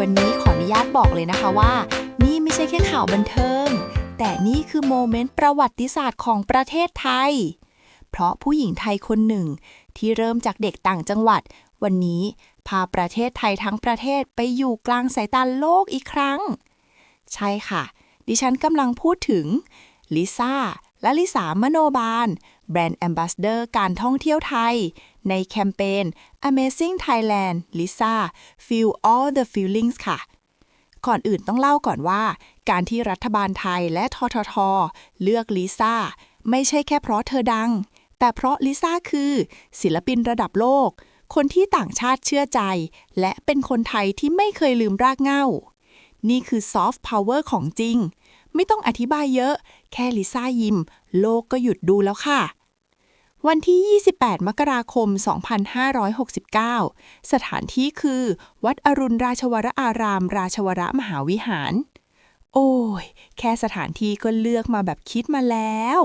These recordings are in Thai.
วันนี้ขออนุญาตบอกเลยนะคะว่า นี่ไม่ใช่แค่ข่าวบันเทิง แต่นี่คือโมเมนต์ประวัติศาสตร์ของประเทศไทย เพราะผู้หญิงไทยคนหนึ่ง ที่เริ่มจากเด็กต่างจังหวัด วันนี้พาประเทศไทยทั้งประเทศไปอยู่กลางสายตาโลกอีกครั้ง ใช่ค่ะ ดิฉันกำลังพูดถึงลิซ่าและลิสามโนบาล แบรนด์แอมบาสเดอร์การท่องเที่ยวไทย ในแคมเปญ Amazing Thailand Lisa Feel All the Feelings ค่ะ ก่อนอื่นต้องเล่าก่อนว่า การที่รัฐบาลไทยและททท เลือกลิซ่าไม่ใช่แค่เพราะเธอดัง แต่เพราะลิซ่าคือ ศิลปินระดับโลก คนที่ต่างชาติเชื่อใจ และเป็นคนไทยที่ไม่เคยลืมรากเหง้า นี่คือซอฟต์พาวเวอร์ของจริง ไม่ต้องอธิบายเยอะ แค่ลิซ่ายิ้ม โลกก็หยุดดูแล้วค่ะ วันที่ 28 มกราคม 2569 สถานที่คือ วัดอรุณราชวรอาราม ราชวรมหาวิหาร โอ้ย แค่สถานที่ก็เลือกมาแบบคิดมาแล้ว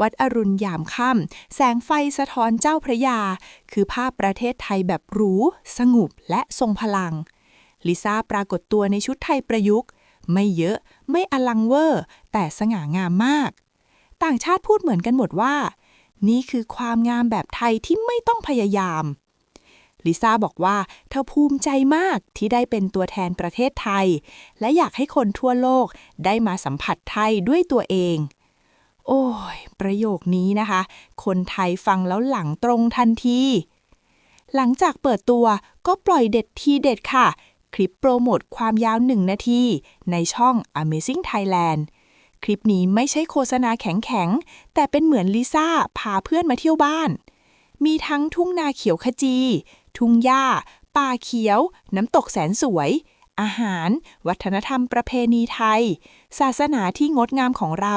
วัดอรุณยามค่ำแสงไฟสะท้อนเจ้าพระยา คือภาพประเทศไทยแบบหรู สงบและทรงพลัง ลิซ่าปรากฏตัวในชุดไทยประยุกต์ ไม่เยอะไม่อลังเวอร์ แต่สง่างามมาก ต่างชาติพูดเหมือนกันหมดว่า นี่คือความงามแบบไทยที่ไม่ต้องพยายาม ลิซ่าบอกว่าเธอภูมิใจมากที่ได้เป็นตัวแทนประเทศไทย และอยากให้คนทั่วโลกได้มาสัมผัสไทยด้วยตัวเอง โอ้ย ประโยคนี้นะคะ คนไทยฟังแล้วหลังตรงทันที หลังจากเปิดตัวก็ปล่อยเด็ดทีเด็ดค่ะ คลิปโปรโมทความยาวหนึ่งนาทีในช่อง Amazing Thailand คลิปนี้ไม่ใช่โฆษณาแข็งๆ แต่เป็นเหมือนลิซ่าพาเพื่อนมาเที่ยวบ้าน มีทั้งทุ่งนาเขียวขจี ทุ่งหญ้า ป่าเขียว น้ำตกแสนสวย อาหาร วัฒนธรรมประเพณีไทย ศาสนาที่งดงามของเรา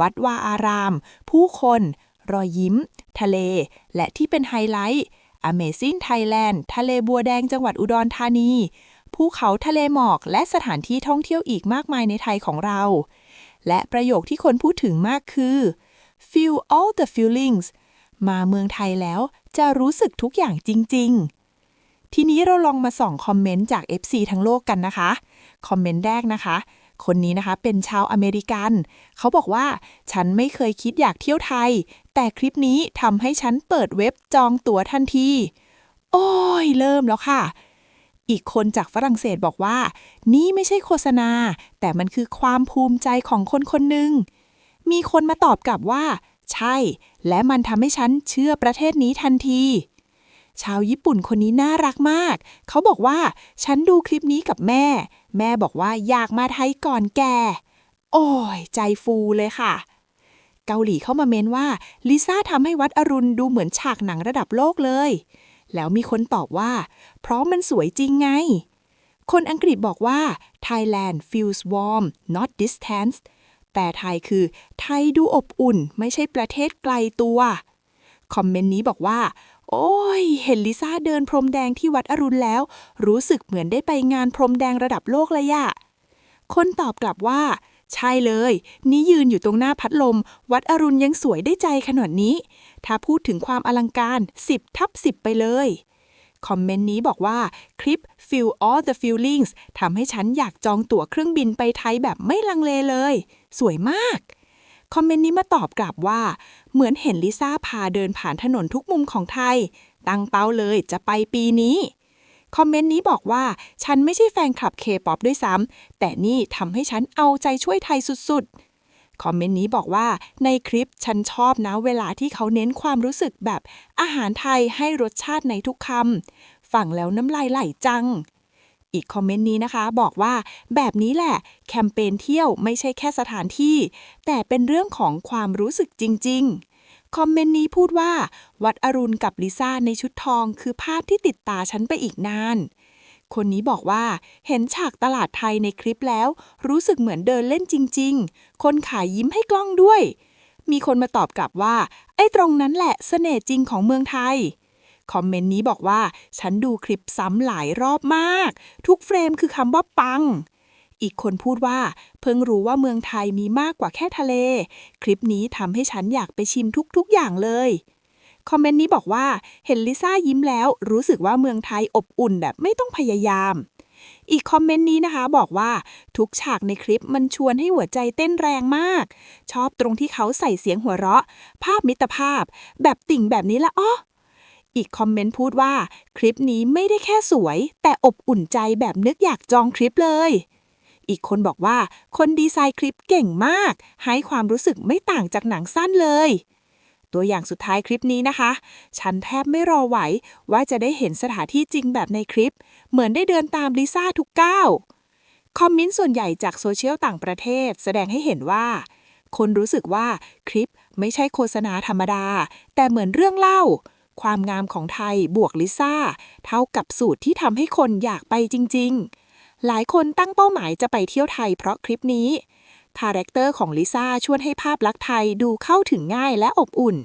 วัดวาอาราม ผู้คน รอยยิ้ม ทะเล และที่เป็นไฮไลท์ Amazing Thailand ทะเลบัวแดงจังหวัดอุดรธานีภูเขาทะเลหมอกและสถานที่ท่องเที่ยวอีกมากมายในไทยของเรา และประโยคที่คนพูดถึงมากคือ feel all the feelings มาเมืองไทยแล้วจะรู้สึกทุกอย่างจริง ๆ ทีนี้เราลองมาส่องคอมเมนต์จาก FC ทั้งโลกกันนะคะ คอมเมนต์แรกนะคะ คนนี้นะคะเป็นชาวอเมริกัน เขาบอกว่า ฉันไม่เคยคิดอยากเที่ยวไทย แต่คลิปนี้ทำให้ฉันเปิดเว็บจองตั๋วทันที โอ้ย เริ่มแล้วค่ะ อีกคนจากฝรั่งเศสบอกว่า นี่ไม่ใช่โฆษณา แต่มันคือความภูมิใจของคนคนหนึ่ง มีคนมาตอบกลับว่า ใช่ และมันทำให้ฉันเชื่อประเทศนี้ทันที ชาวญี่ปุ่นคนนี้น่ารักมาก เขาบอกว่า ฉันดูคลิปนี้กับแม่ แม่บอกว่าอยากมาไทยก่อนแก โอ้ย ใจฟูเลยค่ะเกาหลีเข้ามาเม้นว่าลิซ่าทำให้วัดอรุณดูเหมือนฉากหนังระดับโลกเลย แล้วมีคนตอบว่า เพราะมันสวยจริงไง คนอังกฤษบอกว่า Thailand feels warm not distant แปลไทยคือ ไทยดูอบอุ่น ไม่ใช่ประเทศไกลตัว คอมเมนต์นี้บอกว่า โอ้ย เห็นลิซ่าเดินพรมแดงที่วัดอรุณแล้ว รู้สึกเหมือนได้ไปงานพรมแดงระดับโลกเลยอะคนตอบกลับว่า ใช่เลย นี่ยืนอยู่ตรงหน้าพัดลม วัดอรุณยังสวยได้ใจขนาดนี้ ถ้าพูดถึงความอลังการ 10 ทับ 10 ไปเลย คอมเมนต์นี้บอกว่า คลิป Feel All the Feelings ทำให้ฉันอยากจองตั๋วเครื่องบินไปไทยแบบไม่ลังเลเลย สวยมากคอมเมนต์นี้มาตอบกลับว่า เหมือนเห็นลิซ่าพาเดินผ่านถนนทุกมุมของไทย ตั้งเป้าเลยจะไปปีนี้ คอมเมนต์นี้บอกว่า ฉันไม่ใช่แฟนคลับเคป๊อปด้วยซ้ำ แต่นี่ทำให้ฉันเอาใจช่วยไทยสุดๆ คอมเมนต์นี้บอกว่าในคลิปฉันชอบนะเวลาที่เขาเน้นความรู้สึกแบบอาหารไทยให้รสชาติในทุกคำฟังแล้วน้ำลายไหลจัง อีกคอมเมนต์นี้นะคะ บอกว่าแบบนี้แหละ แคมเปญเที่ยวไม่ใช่แค่สถานที่ แต่เป็นเรื่องของความรู้สึกจริง ๆ คอมเมนต์นี้พูดว่า วัดอรุณกับลิซ่าในชุดทองคือภาพที่ติดตาฉันไปอีกนาน คนนี้บอกว่าเห็นฉากตลาดไทยในคลิปแล้ว รู้สึกเหมือนเดินเล่นจริง ๆ คนขายยิ้มให้กล้องด้วย มีคนมาตอบกลับว่า ไอ้ตรงนั้นแหละเสน่ห์จริงของเมืองไทยคอมเมนต์นี้บอกว่า ฉันดูคลิปซ้ำหลายรอบมาก ทุกเฟรมคือคำว่าปัง อีกคนพูดว่า เพิ่งรู้ว่าเมืองไทยมีมากกว่าแค่ทะเล คลิปนี้ทำให้ฉันอยากไปชิมทุกๆอย่างเลย คอมเมนต์นี้บอกว่าเห็นลิซ่ายิ้มแล้ว รู้สึกว่าเมืองไทยอบอุ่นแบบไม่ต้องพยายาม อีกคอมเมนต์นี้นะคะบอกว่าทุกฉากในคลิปมันชวนให้หัวใจเต้นแรงมาก ชอบตรงที่เขาใส่เสียงหัวเราะ ภาพมิตรภาพ แบบติ่งแบบนี้ละอ้ออีกคอมเมนต์พูดว่า คลิปนี้ไม่ได้แค่สวย แต่อบอุ่นใจแบบนึกอยากจองคลิปเลย อีกคนบอกว่า คนดีไซน์คลิปเก่งมาก ให้ความรู้สึกไม่ต่างจากหนังสั้นเลย ตัวอย่างสุดท้ายคลิปนี้นะคะ ฉันแทบไม่รอไหว ว่าจะได้เห็นสถานที่จริงแบบในคลิป เหมือนได้เดินตามลิซ่าทุกก้าวคอมเมนต์ส่วนใหญ่จากโซเชียลต่างประเทศ แสดงให้เห็นว่า คนรู้สึกว่าคลิปไม่ใช่โฆษณาธรรมดา แต่เหมือนเรื่องเล่า ความงามของไทยบวกลิซ่า เท่ากับสูตรที่ทำให้คนอยากไปจริง ๆ หลายคนตั้งเป้าหมายจะไปเที่ยวไทยเพราะคลิปนี้ คาแรคเตอร์ของลิซ่าชวนให้ภาพลักษณ์ไทยดูเข้าถึงง่ายและอบอุ่น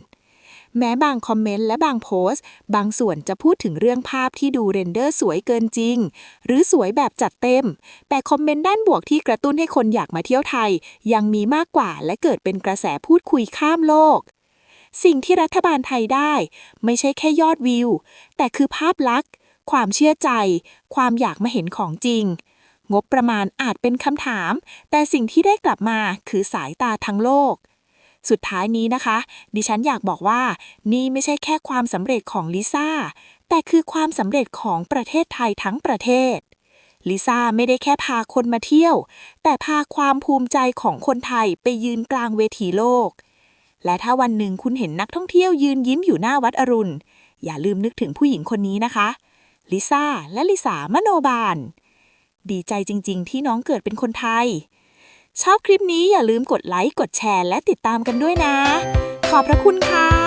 แม้บางคอมเมนต์และบางโพสต์ บางส่วนจะพูดถึงเรื่องภาพที่ดูเรนเดอร์สวยเกินจริง หรือสวยแบบจัดเต็ม แต่คอมเมนต์ด้านบวกที่กระตุ้นให้คนอยากมาเที่ยวไทย ยังมีมากกว่าและเกิดเป็นกระแสพูดคุยข้ามโลกสิ่งที่รัฐบาลไทยได้ ไม่ใช่แค่ยอดวิว แต่คือภาพลักษณ์ ความเชื่อใจ ความอยากมาเห็นของจริง งบประมาณอาจเป็นคำถาม แต่สิ่งที่ได้กลับมาคือสายตาทั้งโลก สุดท้ายนี้นะคะ ดิฉันอยากบอกว่า นี่ไม่ใช่แค่ความสำเร็จของลิซ่า แต่คือความสำเร็จของประเทศไทยทั้งประเทศลิซ่าไม่ได้แค่พาคนมาเที่ยว แต่พาความภูมิใจของคนไทยไปยืนกลางเวทีโลก และถ้าวันหนึ่งคุณเห็นนักท่องเที่ยวยืนยิ้มอยู่หน้าวัดอรุณ อย่าลืมนึกถึงผู้หญิงคนนี้นะคะ ลิซ่าและลิสามโนบาล ดีใจจริง ๆ ที่น้องเกิดเป็นคนไทย ชอบคลิปนี้อย่าลืมกดไลค์ กดแชร์ และติดตามกันด้วยนะ ขอบพระคุณค่ะ